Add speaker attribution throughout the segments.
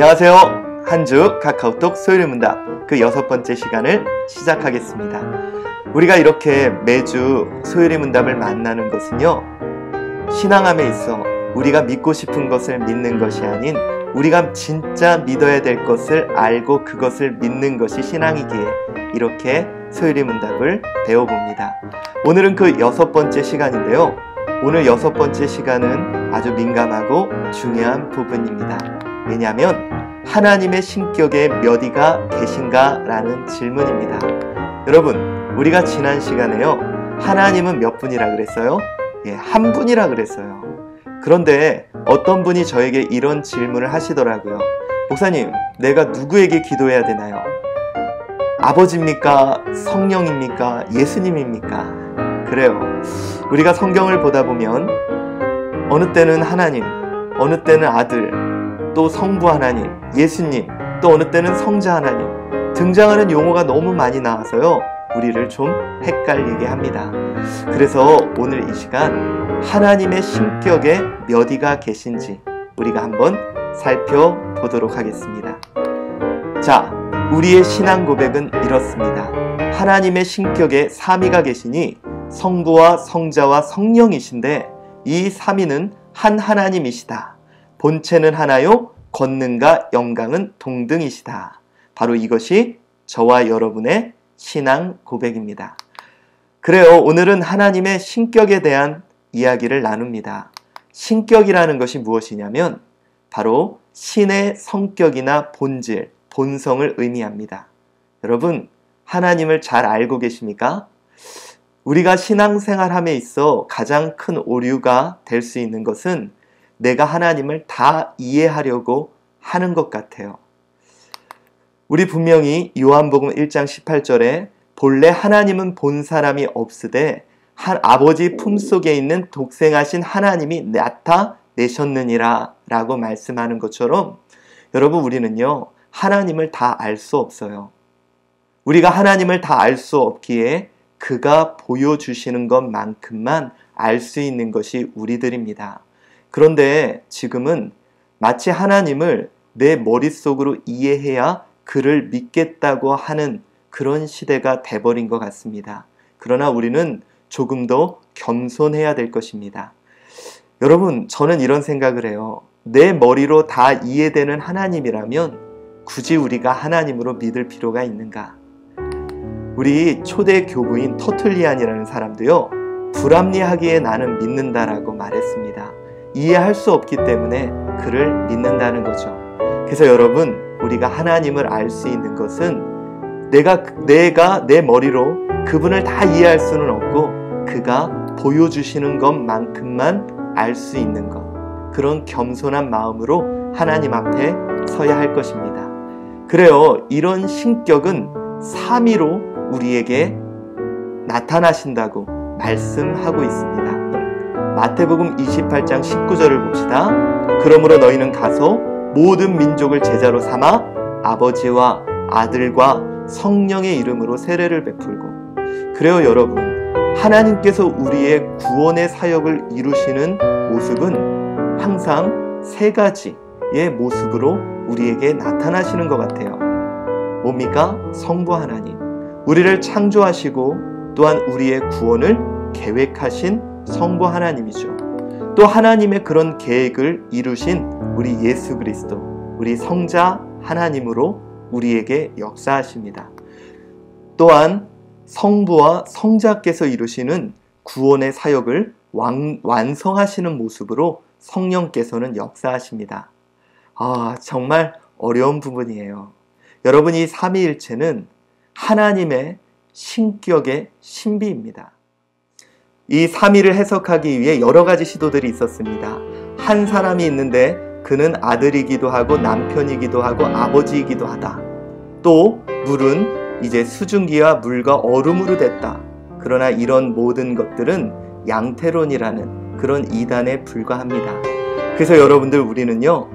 Speaker 1: 안녕하세요. 한주 카카오톡 소율의 문답 그 여섯 번째 시간을 시작하겠습니다. 우리가 이렇게 매주 소율의 문답을 만나는 것은요. 신앙함에 있어 우리가 믿고 싶은 것을 믿는 것이 아닌 우리가 진짜 믿어야 될 것을 알고 그것을 믿는 것이 신앙이기에 이렇게 소율의 문답을 배워봅니다. 오늘은 그 여섯 번째 시간인데요. 오늘 여섯 번째 시간은 아주 민감하고 중요한 부분입니다. 왜냐하면 하나님의 신격에 몇 이가 계신가? 라는 질문입니다. 여러분, 우리가 지난 시간에요. 하나님은 몇 분이라 그랬어요? 예, 한 분이라 그랬어요. 그런데 어떤 분이 저에게 이런 질문을 하시더라고요. 목사님, 내가 누구에게 기도해야 되나요? 아버지입니까? 성령입니까? 예수님입니까? 그래요. 우리가 성경을 보다 보면 어느 때는 하나님, 어느 때는 아들, 또 성부 하나님, 예수님, 또 어느 때는 성자 하나님 등장하는 용어가 너무 많이 나와서요. 우리를 좀 헷갈리게 합니다. 그래서 오늘 이 시간 하나님의 신격에 몇 이가 계신지 우리가 한번 살펴보도록 하겠습니다. 자, 우리의 신앙 고백은 이렇습니다. 하나님의 신격에 삼위가 계시니 성부와 성자와 성령이신데 이 삼위는 한 하나님이시다. 본체는 하나요, 권능과 영광은 동등이시다. 바로 이것이 저와 여러분의 신앙 고백입니다. 그래요. 오늘은 하나님의 신격에 대한 이야기를 나눕니다. 신격이라는 것이 무엇이냐면 바로 신의 성격이나 본질, 본성을 의미합니다. 여러분, 하나님을 잘 알고 계십니까? 우리가 신앙생활함에 있어 가장 큰 오류가 될 수 있는 것은 내가 하나님을 다 이해하려고 하는 것 같아요. 우리 분명히 요한복음 1장 18절에 본래 하나님은 본 사람이 없으되 한 아버지 품속에 있는 독생하신 하나님이 나타내셨느니라 라고 말씀하는 것처럼 여러분 우리는요 하나님을 다 알 수 없어요. 우리가 하나님을 다 알 수 없기에 그가 보여주시는 것만큼만 알 수 있는 것이 우리들입니다. 그런데 지금은 마치 하나님을 내 머릿속으로 이해해야 그를 믿겠다고 하는 그런 시대가 돼버린 것 같습니다. 그러나 우리는 조금 더 겸손해야 될 것입니다. 여러분, 저는 이런 생각을 해요. 내 머리로 다 이해되는 하나님이라면 굳이 우리가 하나님으로 믿을 필요가 있는가? 우리 초대 교부인 터틀리안이라는 사람도요, 불합리하기에 나는 믿는다라고 말했습니다. 이해할 수 없기 때문에 그를 믿는다는 거죠. 그래서 여러분, 우리가 하나님을 알 수 있는 것은 내가, 내가 내 머리로 그분을 다 이해할 수는 없고 그가 보여주시는 것만큼만 알 수 있는 것. 그런 겸손한 마음으로 하나님 앞에 서야 할 것입니다. 그래요. 이런 신격은 삼위로 우리에게 나타나신다고 말씀하고 있습니다. 마태복음 28장 19절을 봅시다. 그러므로 너희는 가서 모든 민족을 제자로 삼아 아버지와 아들과 성령의 이름으로 세례를 베풀고 그래요 여러분 하나님께서 우리의 구원의 사역을 이루시는 모습은 항상 세 가지의 모습으로 우리에게 나타나시는 것 같아요. 뭡니까? 성부 하나님. 우리를 창조하시고 또한 우리의 구원을 계획하신 성부 하나님이죠. 또 하나님의 그런 계획을 이루신 우리 예수 그리스도, 우리 성자 하나님으로 우리에게 역사하십니다. 또한 성부와 성자께서 이루시는 구원의 사역을 완, 완성하시는 모습으로 성령께서는 역사하십니다. 아, 정말 어려운 부분이에요. 여러분, 이 삼위일체는 하나님의 신격의 신비입니다. 이 삼위를 해석하기 위해 여러 가지 시도들이 있었습니다. 한 사람이 있는데 그는 아들이기도 하고 남편이기도 하고 아버지이기도 하다. 또 물은 이제 수증기와 물과 얼음으로 됐다. 그러나 이런 모든 것들은 양태론이라는 그런 이단에 불과합니다. 그래서 여러분들 우리는요,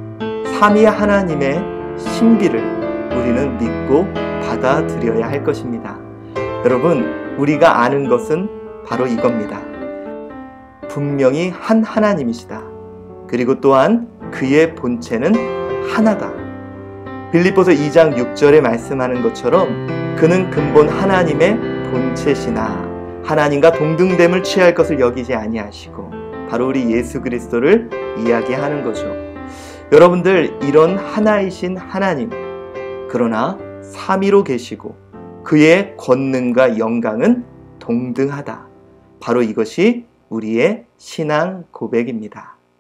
Speaker 1: 삼위 하나님의 신비를 우리는 믿고 받아들여야 할 것입니다. 여러분, 우리가 아는 것은 바로 이겁니다. 분명히 한 하나님이시다. 그리고 또한 그의 본체는 하나다. 빌립보서 2장 6절에 말씀하는 것처럼 그는 근본 하나님의 본체시나 하나님과 동등됨을 취할 것을 여기지 아니하시고 바로 우리 예수 그리스도를 이야기하는 거죠. 여러분들 이런 하나이신 하나님 그러나 삼위로 계시고 그의 권능과 영광은 동등하다. 바로 이것이 우리의 신앙 고백입니다.